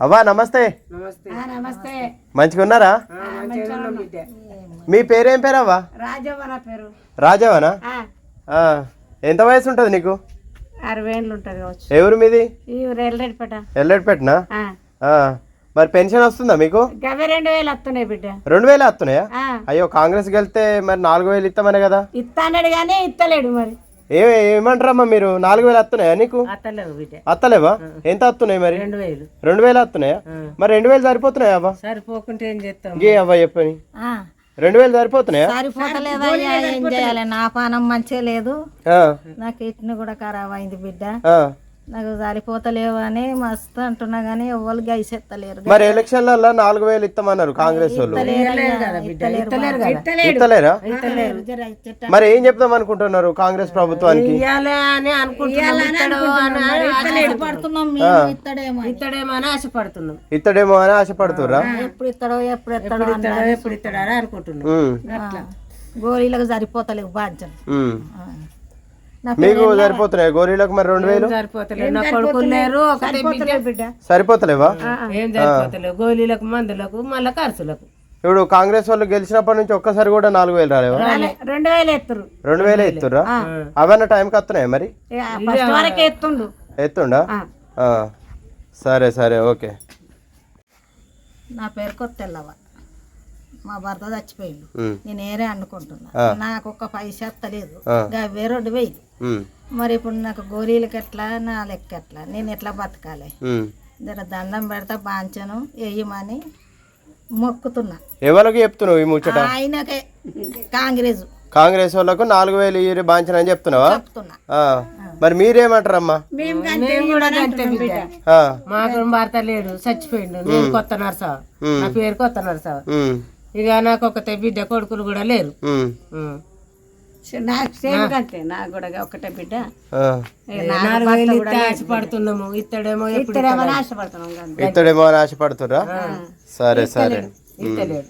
అవ్వా నమస్తే. నమస్తే. నమస్తే. మంచిగా ఉన్నారా? మంచిగా ఉన్నాం బిడ్డ. మీ పేరేం పేరు అవ్వా? రాజవ్వ నా పేరు. రాజావనా ఆ, ఆ, ఎంత వయసు ఉంటుంది నీకు? అరవై ఏళ్ళు ఉంటుంది కావచ్చు. ఎవరు మీది? ఆ, మరి పెన్షన్ వస్తుందా మీకు? రెండు వేలు వస్తున్నాయి బిడ్డ. రెండు వేలు వస్తున్నాయా? ఆ, అయ్యో కాంగ్రెస్ గెలితే మరి నాలుగు వేలు ఇస్తామనే కదా? ఇస్తాన్నాడు కానీ ఇస్తలేడు మరి. ఏ ఏమంటారమ్మా మీరు? నాలుగు వేలు వస్తున్నాయా నీకు? అత్తలేవు బిడ్డ. అత్తలేవా? ఎంత వస్తున్నాయి మరి? రెండు వేలు. రెండు వేలు వస్తున్నాయా మరి రెండు వేలు సరిపోతున్నాయా అవ్వ? సరిపోకుంటే ఏం చేస్తాం? ఇంకే అవ్వ చెప్పని. రెండు వేలు సరిపోతున్నాయా? సరిపోతలేదా ఏం చేయాలి? నా పానం మంచిగా లేదు. ఆ, నా కిడ్నీ కూడా ఖరాబ్ అయింది బిడ్డ. ఆ. నాకు సరిపోతలేవు అని మస్తు అంటున్నా కానీ ఎవ్వరు గైసెత్తలేరు. మరి ఎలక్షన్లలో నాలుగు వేలు ఇస్తామన్నారు కాంగ్రెస్ వాళ్ళు. ఇస్తలేరా మరి ఏం చెప్దాం అనుకుంటున్నారు కాంగ్రెస్ ప్రభుత్వానికి? ఇత్తడేమో ఇత్తడేమో అని ఆశపడుతున్నాం. ఇత్తడేమో అని ఆశపడుతుర్రా? ఎప్పుడు ఇత్తడో ఎప్పుడు ఎత్తడో ఎప్పుడు ఇత్తడో అని అనుకుంటున్నాం. గోళీలకు సరిపోతలేవు బాధ్యత. మీకు సరిపోతున్నాయి గోరీలకు మరి రెండు వేలు? సరిపోతలేదు. నా ఒకటే బిడ్డ. సరిపోతలేవా? ఏం సరిపోతలేవు గోళీలకు మందులకు మళ్ళా ఖర్చులకు. ఇప్పుడు కాంగ్రెస్ వాళ్ళు గెలిచినప్పటి నుంచి ఒక్కసారి కూడా నాలుగు వేలు రాలేవా? రెండు వేలు ఎత్తురు రెండు వేలే ఎత్తుర్రా? అవన్న టైంకి వస్తున్నాయి మరి? ఫస్ట్ వరకే ఎత్తుండు. ఎత్తుండా? ఆ. సరే సరే ఓకే. నా పేరు కొత్తెల్లవ మా భర్త చచ్చిపోయిండు. నేను ఏరే అనుకుంటున్నా. నాకు ఒక్క పైసా ఎత్తలేదు. గవే రెండు వేలు ఉమ్, మరి ఇప్పుడు నాకు గోరీలకి ఎట్లా నా లెక్క ఎట్లా? నేను ఎట్లా బతకాలి. జర దండం పెడతా బాంచను వేయమని మొక్కుతున్నా. ఎవరికి చెప్తున్నావు ఈ ముచ్చట? ఆయనకే. కాంగ్రెస్. కాంగ్రెస్ వాళ్ళకు నాలుగు వేలు ఇయ్యి బాంచన అని చెప్తున్నావా. మరి మీరేమంటారమ్మా? మాకు భర్త లేడు చచ్చిపోయిండు. నేను కొత్త నర్సా. నా పేరు కొత్త నర్సా. ఉమ్, ఇక నాకు ఒకతే బిడ్డ కొడుకులు కూడా లేరు. నాకు సేమ్ కంటే నాకు కూడా ఒకటే బిడ్డ. ఆశపడుతున్నాము ఇత్తడేమో ఆశపడుతున్నాం కానీ ఇత్తడేమో సరే సరే. ఇత్తలేడు